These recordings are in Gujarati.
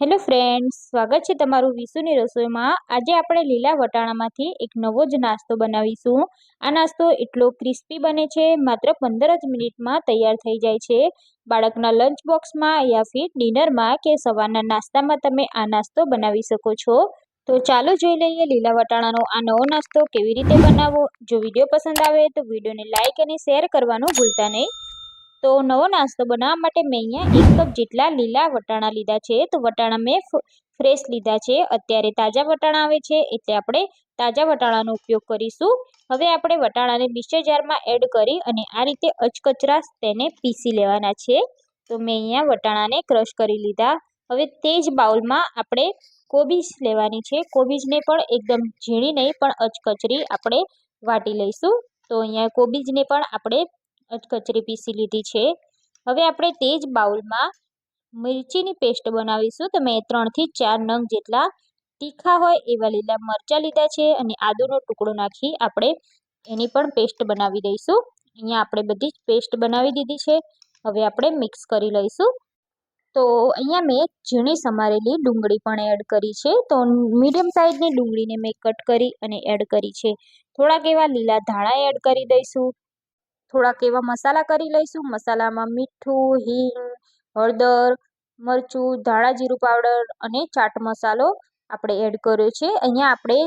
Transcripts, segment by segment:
હેલો ફ્રેન્ડ્સ સ્વાગત છે તમારું વિશુની રસોઈમાં. આજે આપણે લીલા વટાણામાંથી એક નવો જ નાસ્તો બનાવીશું. આ નાસ્તો એટલો ક્રિસ્પી બને છે, માત્ર પંદર જ મિનિટમાં તૈયાર થઈ જાય છે. બાળકના લંચ બોક્સમાં યા ફિર ડિનરમાં કે સવારના નાસ્તામાં તમે આ નાસ્તો બનાવી શકો છો. તો ચાલો જોઈ લઈએ લીલા વટાણાનો આ નવો નાસ્તો કેવી રીતે બનાવવો. જો વીડિયો પસંદ આવે તો વિડીયોને લાઇક અને શેર કરવાનું ભૂલતા નહીં. તો નવો નાસ્તો બનાવવા માટે મેં અહીંયા એક કપ જેટલા લીલા વટાણા લીધા છે. તો વટાણા મેં ફ્રેશ લીધા છે. અત્યારે તાજા વટાણા આવે છે એટલે આપણે તાજા વટાણાનો ઉપયોગ કરીશું. હવે આપણે વટાણાને મિક્સર જારમાં એડ કરી અને આ રીતે અચકચરા તેને પીસી લેવાના છે. તો મેં અહીંયા વટાણાને ક્રશ કરી લીધા. હવે તે જ બાઉલમાં આપણે કોબીજ લેવાની છે. કોબીજને પણ એકદમ ઝીણી નહીં પણ અચકચરી આપણે વાટી લઈશું. તો અહીંયા કોબીજને પણ આપણે કચરી પીસી લીધી છે. હવે આપણે તે જ બાઉલમાં મિરચીની પેસ્ટ બનાવીશું. તો મેં ત્રણથી ચાર નંગ જેટલા તીખા હોય એવા લીલા મરચાં લીધા છે અને આદુનો ટુકડો નાખી આપણે એની પણ પેસ્ટ બનાવી દઈશું. અહીંયા આપણે બધી જ પેસ્ટ બનાવી દીધી છે. હવે આપણે મિક્સ કરી લઈશું. તો અહીંયા મેં ઝીણી સમારેલી ડુંગળી પણ એડ કરી છે. તો મીડિયમ સાઇઝની ડુંગળીને મેં કટ કરી અને એડ કરી છે. થોડાક એવા લીલા ધાણા એડ કરી દઈશું. થોડાક એવા મસાલા કરી લઈશું. મસાલામાં મીઠું, હિંગ, હળદર, મરચું, ધાણા જીરું પાવડર અને ચાટ મસાલો આપણે એડ કર્યો છે. અહીંયા આપણે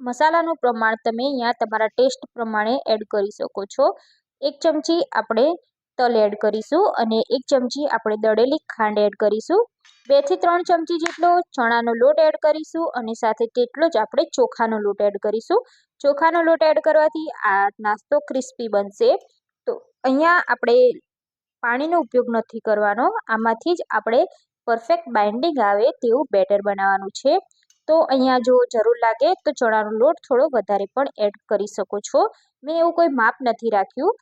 મસાલાનું પ્રમાણ તમે અહીંયા તમારા ટેસ્ટ પ્રમાણે એડ કરી શકો છો. એક ચમચી આપણે તલ એડ કરીશું અને એક ચમચી આપણે દળેલી ખાંડ એડ કરીશું. બેથી ત્રણ ચમચી જેટલો ચણાનો લોટ એડ કરીશું અને સાથે તેટલો જ આપણે ચોખાનો લોટ એડ કરીશું. ચોખાનો લોટ એડ કરવાથી આ નાસ્તો ક્રિસ્પી બનશે. અહીંયા આપણે પાણીનો ઉપયોગ નથી કરવાનો. આમાંથી જ આપણે પરફેક્ટ બાઇન્ડિંગ આવે તેવું બેટર બનાવવાનું છે. તો અહીંયા જો જરૂર લાગે તો ચણાનો લોટ થોડો વધારે પણ એડ કરી શકો છો. મેં એવું કોઈ માપ નથી રાખ્યું.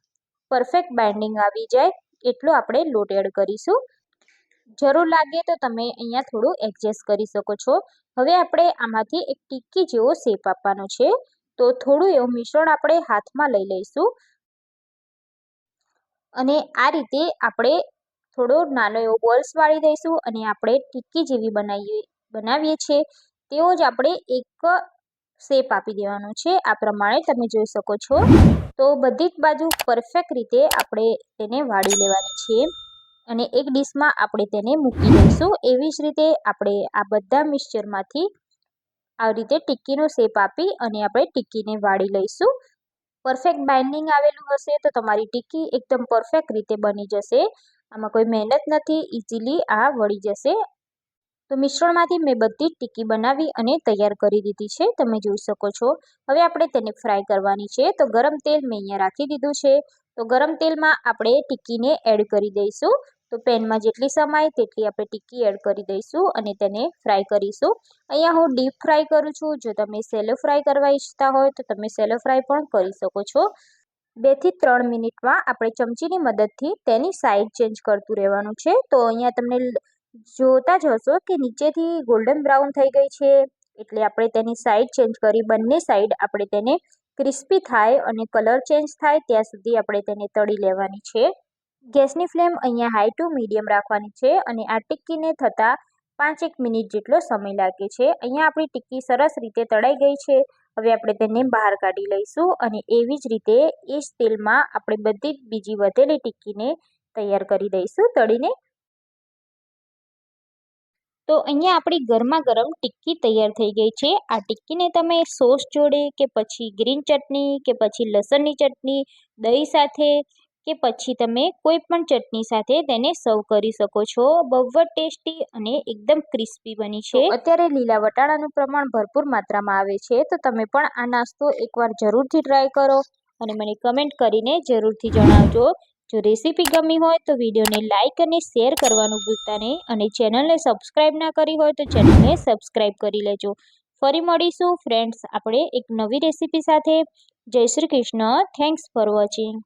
પરફેક્ટ બાઇન્ડિંગ આવી જાય એટલો આપણે લોટ એડ કરીશું. જરૂર લાગે તો તમે અહીંયા થોડું એડજસ્ટ કરી શકો છો. હવે આપણે આમાંથી એક ટિક્કી જેવો શેપ આપવાનો છે. તો થોડું એવું મિશ્રણ આપણે હાથમાં લઈ લઈશું. અને આ રીતે આપણે થોડો નાનો એવો બોલ્સ વાળી દઈશું અને આપણે ટિક્કી જેવી બનાવીએ બનાવીએ છીએ. તેવો જ આપણે એક શેપ આપી દેવાનો છે. આ પ્રમાણે તમે જોઈ શકો છો. તો બધી જ બાજુ પરફેક્ટ રીતે આપણે તેને વાળી લેવાની છે અને એક ડીશમાં આપણે તેને મૂકી દઈશું. એવી જ રીતે આપણે આ બધા મિક્સચરમાંથી આવી રીતે ટિક્કીનો શેપ આપી અને આપણે ટિક્કીને વાળી લઈશું. પરફેક્ટ બાઇન્ડિંગ આવેલું હશે તો તમારી ટિક્કી એકદમ પરફેક્ટ રીતે બની જશે. આમાં કોઈ મહેનત નથી ઇઝીલી આ વળી જશે. તો મિશ્રણમાંથી મેં બધી જ ટીકી બનાવી અને તૈયાર કરી દીધી છે, તમે જોઈ શકો છો. હવે આપણે તેને ફ્રાય કરવાની છે. તો ગરમ તેલ મેં અહીંયા રાખી દીધું છે. તો ગરમ તેલમાં આપણે ટીકીને એડ કરી દઈશું. તો પેનમાં જેટલી સમાય તેટલી આપણે ટિક્કી એડ કરી દઈશું અને તેને ફ્રાય કરીશું. અહીંયા હું ડીપ ફ્રાય કરું છું. જો તમે સેલો ફ્રાય કરવા ઈચ્છતા હોય તો તમે સેલો ફ્રાય પણ કરી શકો છો. બેથી ત્રણ મિનિટમાં આપણે ચમચીની મદદથી તેની સાઈડ ચેન્જ કરતું રહેવાનું છે. તો અહીંયા તમને જોતા જ હશો કે નીચેથી ગોલ્ડન બ્રાઉન થઈ ગઈ છે. એટલે આપણે તેની સાઈડ ચેન્જ કરી બંને સાઈડ આપણે તેને ક્રિસ્પી થાય અને કલર ચેન્જ થાય ત્યાં સુધી આપણે તેને તળી લેવાની છે. ગેસની ફ્લેમ અહીંયા હાઈ ટુ મીડિયમ રાખવાની છે અને આ ટિક્કીને થતાં પાંચ એક મિનિટ જેટલો સમય લાગે છે. અહીંયા આપણી ટિક્કી સરસ રીતે તળાઈ ગઈ છે. હવે આપણે તેને બહાર કાઢી લઈશું અને એવી જ રીતે એ જ તેલમાં આપણે બધી જ બીજી વધેલી ટિક્કીને તૈયાર કરી દઈશું તળીને. તો અહીંયા આપણી ગરમા ગરમ ટિક્કી તૈયાર થઈ ગઈ છે. આ ટિક્કીને તમે સોસ જોડે કે પછી ગ્રીન ચટણી કે પછી લસણની ચટણી, દહીં સાથે કે પછી તમે કોઈ પણ ચટણી સાથે તેને સર્વ કરી શકો છો. બહુ જ ટેસ્ટી અને એકદમ ક્રિસ્પી બની છે. અત્યારે લીલા વટાણાનું પ્રમાણ ભરપૂર માત્રામાં આવે છે તો તમે પણ આ નાસ્તો એકવાર જરૂરથી ટ્રાય કરો અને મને કમેન્ટ કરીને જરૂરથી જણાવજો. જો રેસીપી ગમી હોય તો વિડીયોને લાઇક અને શેર કરવાનું ભૂલતા નહીં અને ચેનલને સબસ્ક્રાઈબ ના કરી હોય તો ચેનલને સબસ્ક્રાઈબ કરી લેજો. ફરી મળીશું. ફ્રેન્ડ્સ આપણે એક નવી રેસીપી સાથે. Jay Shri Krishna. Thanks for watching